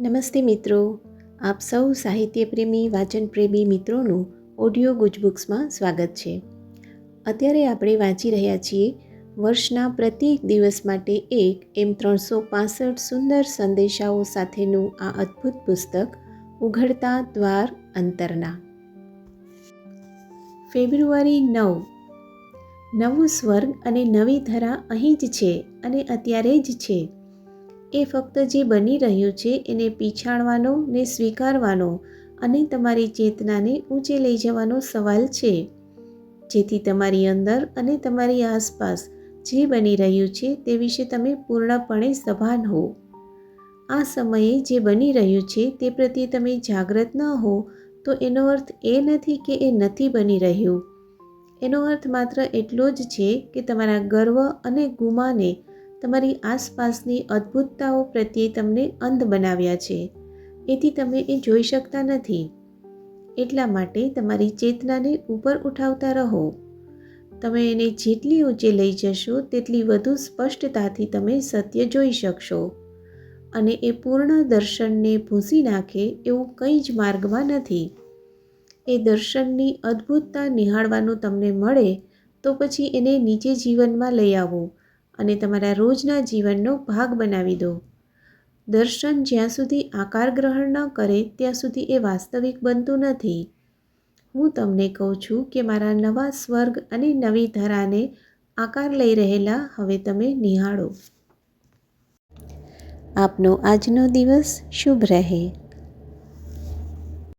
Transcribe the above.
નમસ્તે મિત્રો. આપ સૌ સાહિત્યપ્રેમી, વાચનપ્રેમી મિત્રોનું ઓડિયો ગુજબુક્સમાં સ્વાગત છે. અત્યારે આપણે વાંચી રહ્યા છીએ વર્ષના પ્રત્યેક દિવસ માટે એક એમ ત્રણસો પાસઠ સુંદર સંદેશાઓ સાથેનું આ અદ્ભુત પુસ્તક, ઉઘડતા દ્વાર અંતરના. ફેબ્રુઆરી નવ. નવું સ્વર્ગ અને નવી ધરા અહીં જ છે અને અત્યારે જ છે. એ ફક્ત જે બની રહ્યું છે એને પીછાણવાનો ને સ્વીકારવાનો અને તમારી ચેતનાને ઊંચે લઈ જવાનો સવાલ છે. જેથી તમારી અંદર અને તમારી આસપાસ જે બની રહ્યું છે તે વિશે તમે પૂર્ણપણે સભાન હો. આ સમયે જે બની રહ્યું છે તે પ્રત્યે તમે જાગૃત ન હો તો એનો અર્થ એ નથી કે એ નથી બની રહ્યું. એનો અર્થ માત્ર એટલો જ છે કે તમારા ગર્વ અને ગુમાને તમારી આસપાસની અદ્ભુતતાઓ પ્રત્યે તમને અંધ બનાવ્યા છે. એથી તમે એ જોઈ શકતા નથી. એટલા માટે તમારી ચેતનાને ઉપર ઉઠાવતા રહો. તમે એને જેટલી ઊંચે લઈ જશો, તેટલી વધુ સ્પષ્ટતાથી તમે સત્ય જોઈ શકશો. અને એ પૂર્ણ દર્શનને ભૂંસી નાખે એવું કંઈ જ માર્ગમાં નથી. એ દર્શનની અદ્ભુતતા નિહાળવાનું તમને મળે તો પછી એને નીચે જીવનમાં લઈ આવો. અને તમારા રોજના જીવનનો ભાગ બનાવી દો. દર્શન જ્યાં સુધી આકાર ગ્રહણ ન કરે, ત્યાં સુધી એ વાસ્તવિક બનતું નથી. હું તમને કહું છું કે મારા નવા સ્વર્ગ અને નવી ધરાને આકાર લઈ રહેલા હવે તમે નિહાળો. આપનો આજનો દિવસ શુભ રહે.